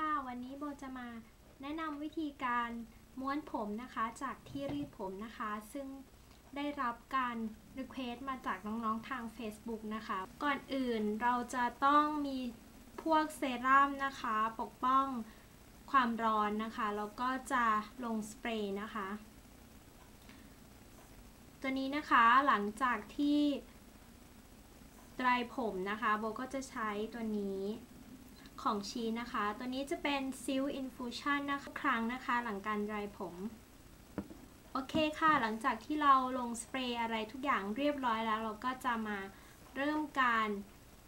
ค่ะ วันนี้โบจะมาแนะนำวิธีการม้วนผมนะคะจากที่รีดผมนะคะ ซึ่งได้รับการรีเควสต์มาจากน้องๆทาง Facebook นะคะ ก่อนอื่นเราจะต้องมีพวกเซรั่มนะคะ ปกป้องความร้อนนะคะ แล้วก็จะลงสเปรย์นะคะ ตัวนี้นะคะหลังจากที่ดรายผมนะคะ โบก็จะใช้ตัวนี้ ของชีนะคะ ตัวนี้จะเป็น Silk Infusion นะคะครั้งนะคะ หลังการดรายผม โอเคค่ะ หลังจากที่เราลงสเปรย์อะไรทุกอย่างเรียบร้อยแล้ว เราก็จะมาเริ่มการ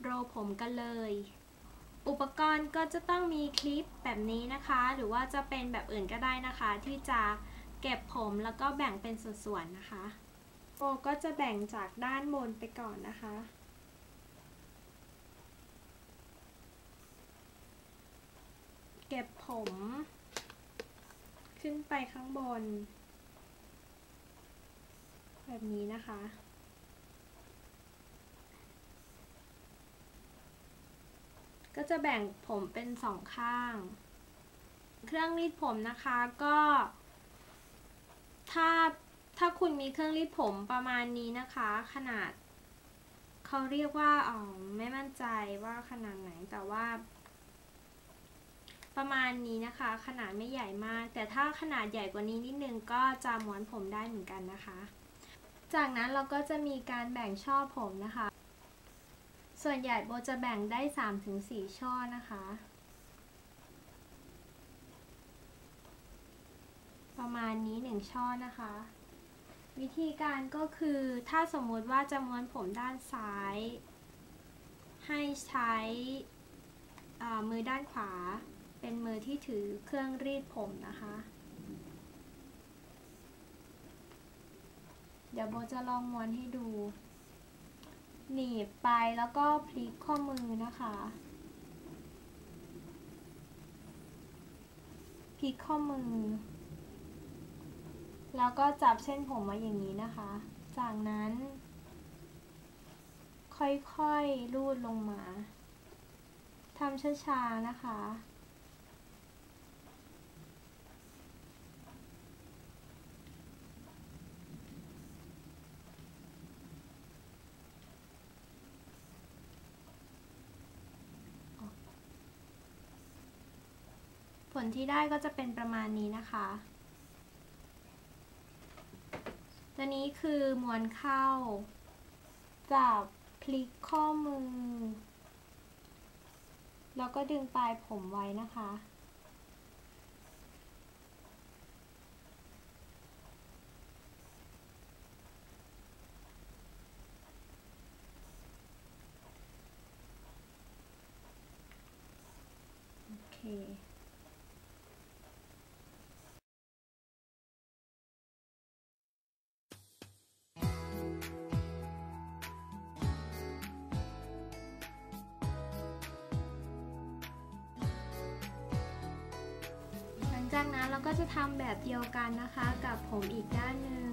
โรลผมกันเลย อุปกรณ์ก็จะต้องมีคลิปแบบนี้นะคะ หรือว่าจะเป็นแบบอื่นก็ได้นะคะ ที่จะเก็บผมแล้วก็แบ่งเป็นส่วนๆนะคะโบก็จะแบ่งจากด้านบนไปก่อนนะคะ เก็บผม ขึ้นไปข้างบน แบบนี้นะคะก็จะแบ่งผมเป็นสองข้าง เครื่องรีดผมนะคะก็ ถ้าถ้าคุณมีเครื่องรีดผมประมาณนี้นะคะ ขนาด เขาเรียกว่าอ๋อไม่มั่นใจว่าขนาดไหนแต่ว่า ประมาณนี้นะคะ ขนาดไม่ใหญ่มาก แต่ถ้าขนาดใหญ่กว่านี้นิดนึงก็จะม้วนผมได้เหมือนกันนะคะ จากนั้นเราก็จะมีการแบ่งช่อผมนะคะ ส่วนใหญ่โบจะแบ่งได้ 3-4 ช่อนะคะ ประมาณนี้ 1 ช่อนะคะวิธีการก็คือถ้าสมมุติว่าจะม้วนผมด้านซ้าย ให้ใช้มือด้านขวา เป็นมือที่ถือเครื่องรีดผมนะคะ เดี๋ยวโบจะลองม้วนให้ดู หนีบไปแล้วก็พลิกข้อมือนะคะ พลิกข้อมือ แล้วก็จับเส้นผมมาอย่างนี้นะคะ จากนั้น ค่อยๆ ลูดลงมาทำช้าๆ นะคะ ลที่ได้ก็จะเป็นประมาณนี้นะคะ ตัวนี้คือมวนเข้า จับพลิกข้อมือ แล้วก็ดึงปลายผมไว้นะคะ เราก็จะทำแบบเดียวกันนะคะ กับผมอีกด้านหนึ่ง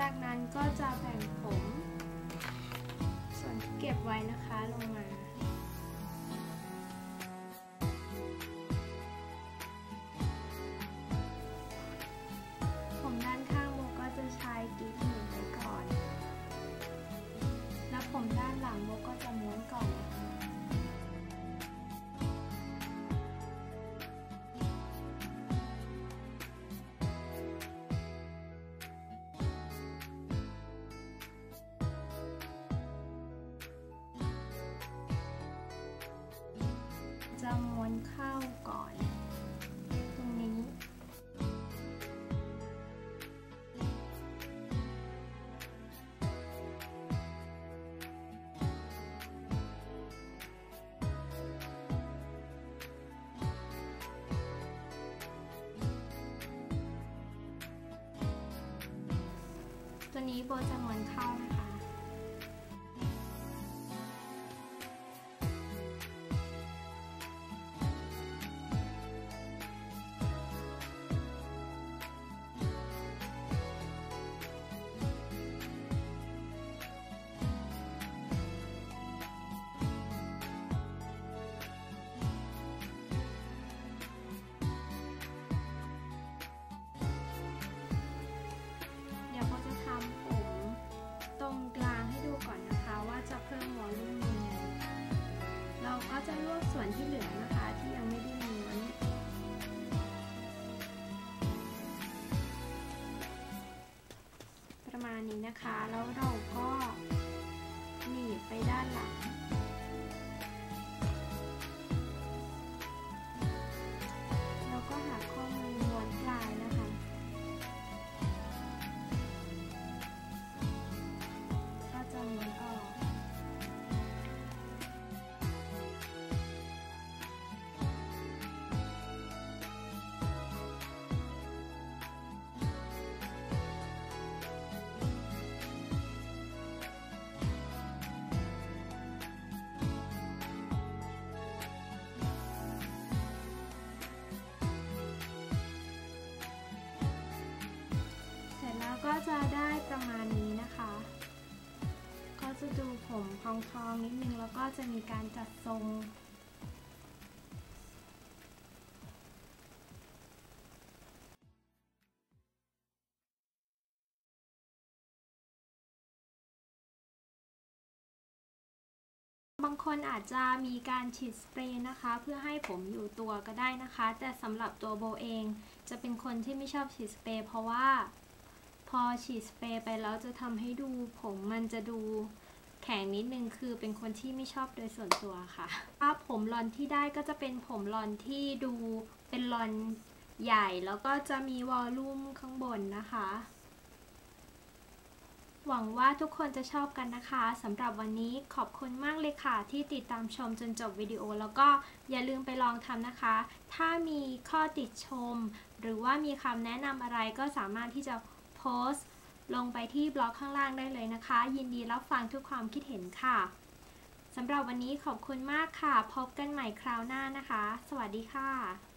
จากนั้นก็จะแบ่งผม ส่วนที่เก็บไว้นะคะลงมา ราม้วนเข้าก่อน ตรงนี้ ตัวนี้โบจะม้วนเข้านะคะ ส่วนที่เหลือนะคะที่ยังไม่ได้ม้วนประมาณนี้นะคะ แล้วเราก็หนีบไปด้านหลัง จแล้วก็จะได้ประมาณนี้นะคะ ก็จะดูผมพองๆนิดนึงแล้วก็จะมีการจัดทรงบางคนอาจจะมีการฉีดสเปรย์นะคะ เพื่อให้ผมอยู่ตัวก็ได้นะคะ แต่สำหรับตัวโบเองจะเป็นคนที่ไม่ชอบฉีดสเปรย์เพราะว่า พอฉีดสเปรย์ไปแล้วจะทำให้ดูผมมันจะดูแข็งนิดนึงคือเป็นคนที่ไม่ชอบโดยส่วนตัวค่ะภาพผมลอนที่ได้ก็จะเป็นผมลอนที่ดูเป็นลอนใหญ่แล้วก็จะมีวอลลุ่มข้างบนนะคะ หวังว่าทุกคนจะชอบกันนะคะสำหรับวันนี้ขอบคุณมากเลยค่ะ ที่ติดตามชมจนจบวิดีโอ แล้วก็อย่าลืมไปลองทำนะคะ ถ้ามีข้อติชม หรือว่ามีคำแนะนำอะไรก็สามารถที่จะ โพสต์ ลงไปที่บล็อกข้างล่างได้เลยนะคะ ยินดีรับฟังทุกความคิดเห็นค่ะสำหรับวันนี้ขอบคุณมากค่ะ พบกันใหม่คราวหน้านะคะ สวัสดีค่ะ